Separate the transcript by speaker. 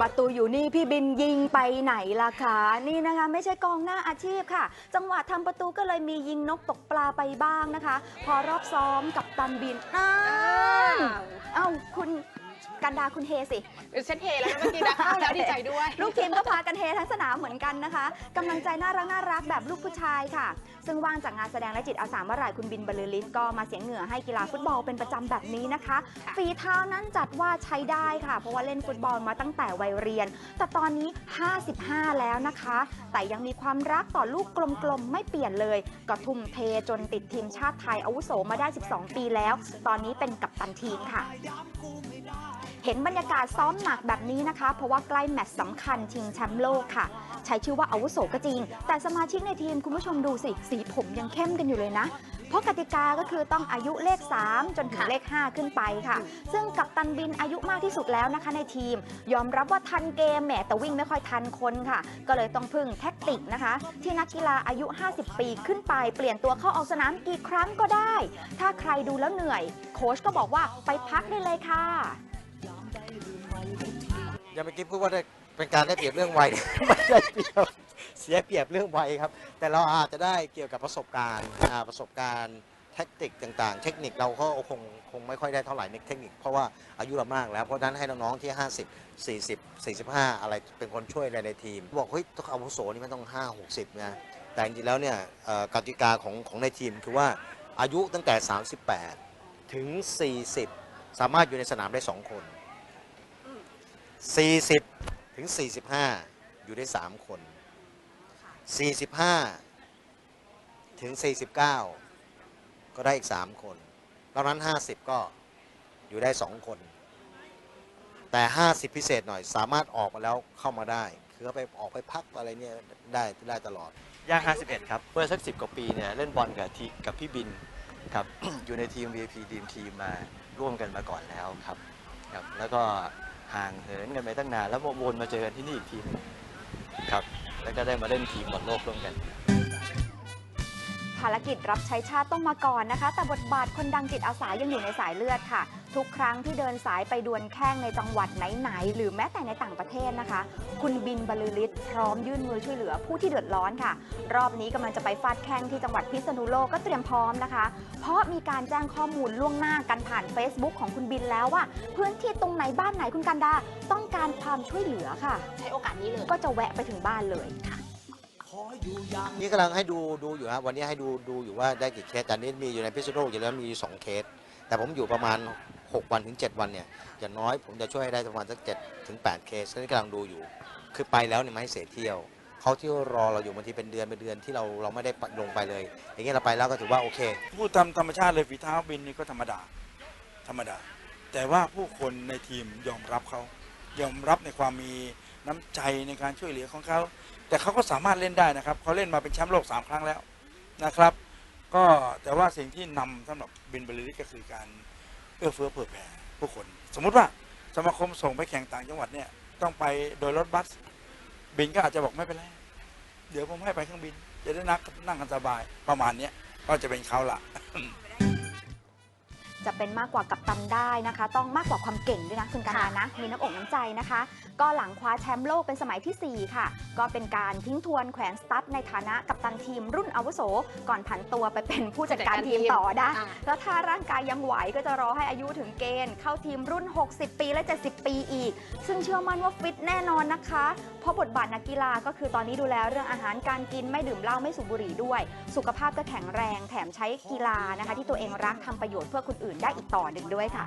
Speaker 1: ประตูอยู่นี่พี่บินยิงไปไหนล่ะคะนี่นะคะ ไม่ใช่กองหน้าอาชีพค่ะ จังหวะทำประตูก็เลยมียิงนกตกปลาไปบ้างนะคะ พอรอบซ้อมกับตันบินอ้าวเอ้าคุณ กันดาคุณเฮสิ
Speaker 2: เดี๋ยวฉันเทแล้วนะเมื่อกี้นะเข้าแล้วดีใจด้วย
Speaker 1: ลูกทีมก็พากันเฮทั้งสนามเหมือนกันนะคะกำลังใจน่ารักน่ารักแบบลูกผู้ชายค่ะ ซึ่งว่างจากงานแสดงและจิตอาสาเมื่อไหร่คุณบินบรรลือฤทธิ์ก็มาเสียเหงื่อให้กีฬาฟุตบอลเป็นประจำแบบนี้นะคะ
Speaker 2: ค่ะ
Speaker 1: ฝีเท้านั้นจัดว่าใช้ได้ค่ะ เพราะว่าเล่นฟุตบอลมาตั้งแต่วัยเรียน แต่ตอนนี้ 55 แล้วนะคะ แต่ยังมีความรักต่อลูกกลมๆ ไม่เปลี่ยนเลย ก็ทุ่มเทจนติดทีมชาติไทยอาวุโสมาได้ 12 ปีแล้ว ตอนนี้เป็นกัปตันทีมค่ะ เห็นบรรยากาศซ้อมหนักแบบนี้นะคะ เพราะว่าใกล้แมตช์สำคัญชิงแชมป์โลกค่ะ ใช้ชื่อว่าอาวุโสก็จริง แต่สมาชิกในทีมคุณผู้ชมดูสิ สีผมยังเข้มกันอยู่เลยนะ เพราะกติกาก็คือต้องอายุเลข 3 จนถึงเลข 5 ขึ้นไปค่ะ ซึ่งกับตันบินอายุมากที่สุดแล้วนะคะในทีม ยอมรับว่าทันเกมแหมแต่วิ่งไม่ค่อยทันคนค่ะ ก็เลยต้องพึ่งแท็กติกนะคะ ที่นักกีฬาอายุ 50 ปีขึ้นไป เปลี่ยนตัวเข้าออกสนามกี่ครั้งก็ได้ ถ้าใครดูแล้วเหนื่อย โค้ชก็บอกว่าไปพักได้เลยค่ะ
Speaker 3: ยังเมื่อกี้พูดว่าได้เป็นการได้เปรียบเรื่องวัย ไม่ได้เปรียบเสียเปรียบเรื่องวัยครับ แต่เราอาจจะได้เกี่ยวกับประสบการณ์อ่าประสบการณ์แท็กติกต่างๆ เทคนิคเราก็คงคงไม่ค่อยได้เท่าไหร่ในเทคนิคเพราะว่าอายุเรามากแล้ว เพราะฉะนั้นให้น้องๆที่ 50 40 45 อะไรเป็นคนช่วยในในทีม บอกเฮ้ยต้องอาวุโสนี่มันต้อง 5 60นะแต่จริงๆแล้วเนี่ยเอ่อกติกาของของในทีมคือว่าอายุตั้งแต่ 38 ถึง 40 สามารถอยู่ในสนามได้ 2 คน 40 ถึง 45 อยู่ได้ 3 คน 45 ถึง 49 ก็ได้อีก 3 คนนอกนั้น 50 ก็อยู่ได้ 2 คน แต่ 50 พิเศษหน่อยสามารถออกมาแล้วเข้ามาได้ คือเขาไปออกไปพักอะไรเนี่ยได้ได้ตลอด
Speaker 4: ย่าง 51 ครับเมื่อสัก 10 กว่าปีเนี่ยเล่นบอลกับทีกับพี่บินครับ อยู่ในทีม VIP ทีมทีมมาร่วมกันมาก่อนแล้วครับครับ แล้วก็ ห่างเหินกันไปตั้งนานแล้วมาวนมาเจอกันที่นี่อีกทีหนึงครับ แล้วก็ได้มาเล่นทีมบอลโลกร่วมกัน
Speaker 1: ภารกิจรับใช้ชาติต้องมาก่อนนะคะ แต่บทบาทคนดังจิตอาสายังอยู่ในสายเลือดค่ะ ทุกครั้งที่เดินสายไปดวลแข้งในจังหวัดไหนๆหรือแม้แต่ในต่างประเทศนะคะ คุณบินบรรลือฤทธิ์พร้อมยื่นมือช่วยเหลือผู้ที่เดือดร้อนค่ะ รอบนี้กำลังจะไปฟาดแข้งที่จังหวัดพิษณุโลกก็เตรียมพร้อมนะคะ เพราะมีการแจ้งข้อมูลล่วงหน้ากันผ่าน Facebook ของคุณบินแล้วว่า พื้นที่ตรงไหนบ้านไหนคุณกันดา ต้องการความช่วยเหลือค่ะ
Speaker 2: ใช้โอกาสนี้เลย
Speaker 1: ก็จะแวะไปถึงบ้านเลยค่ะ
Speaker 3: นี่กำลังให้ดูดูอยู่ครับวันนี้ให้ดูดูอยู่ว่าได้กี่เคสแต่นี้มีอยู่ในพิษณุโลกอยู่แล้วมีอยู่สองเคส แต่ผมอยู่ประมาณ 6 วันถึง 7 วันเนี่ยอย่างน้อยผมจะช่วยให้ได้ประมาณสัก7ถึง8เคสนี่กำลังดูอยู่ คือไปแล้วเนี่ยไม่ให้เสียเที่ยวเขาเที่ยวรอเราอยู่บางทีเป็นเดือนเป็นเดือนที่เราเราไม่ได้ลงไปเลย อย่างเงี้ยเราไปแล้วก็ถือว่าโอเค
Speaker 5: พูดตามธรรมชาติเลยฝีเท้าบินนี่ก็ธรรมดา ธรรมดา แต่ว่าผู้คนในทีมยอมรับเขา ยอมรับในความมีน้ำใจในการช่วยเหลือของเขา แต่เขาก็สามารถเล่นได้นะครับเขาเล่นมาเป็นแชมป์โลกสามครั้งแล้วนะครับ ก็แต่ว่าสิ่งที่นำสำหรับบินบริลิก็คือการเอื้อเฟื้อเผื่อแผ่ผู้คน สมมุติว่าสมาคมส่งไปแข่งต่างจังหวัดเนี่ยต้องไปโดยรถบัส บินก็อาจจะบอกไม่เป็นไรเดี๋ยวผมให้ไปเครื่องบิน จะได้นั่งนั่งกันสบายประมาณเนี้ก็จะเป็นเขาละ
Speaker 1: จะเป็นมากกว่ากับตันได้นะคะ ต้องมากกว่าความเก่งด้วยนะคุณการนานะ มีน้ำอกน้ำใจนะคะ ก็หลังคว้าแชมป์โลกเป็นสมัยทีสี่4 ค่ะ ก็เป็นการทิ้งทวนแขวนสตั๊ดในฐานะกัปตันทีมรุ่นอาวุโส ก่อนผันตัวไปเป็นผู้จัดการทีมต่อได้
Speaker 2: อ่า
Speaker 1: แล้วถ้าร่างกายยังไหวก็จะรอให้อายุถึงเกณฑ์ เข้าทีมรุ่น 60 ปีและ 70 ปีอีก ซึ่งเชื่อมั่นว่าฟิตแน่นอนนะคะ เพราะบทบาทนักกีฬาก็คือตอนนี้ดูแลเรื่องอาหารการกินไม่ดื่มเหล้าไม่สูบบุหรี่ด้วย สุขภาพก็แข็งแรงแถมใช้กีฬานะคะ ที่ตัวเองรักทำประโยชน์เพื่อคนอื่นได้อีกต่อหนึ่งด้วยค่ะ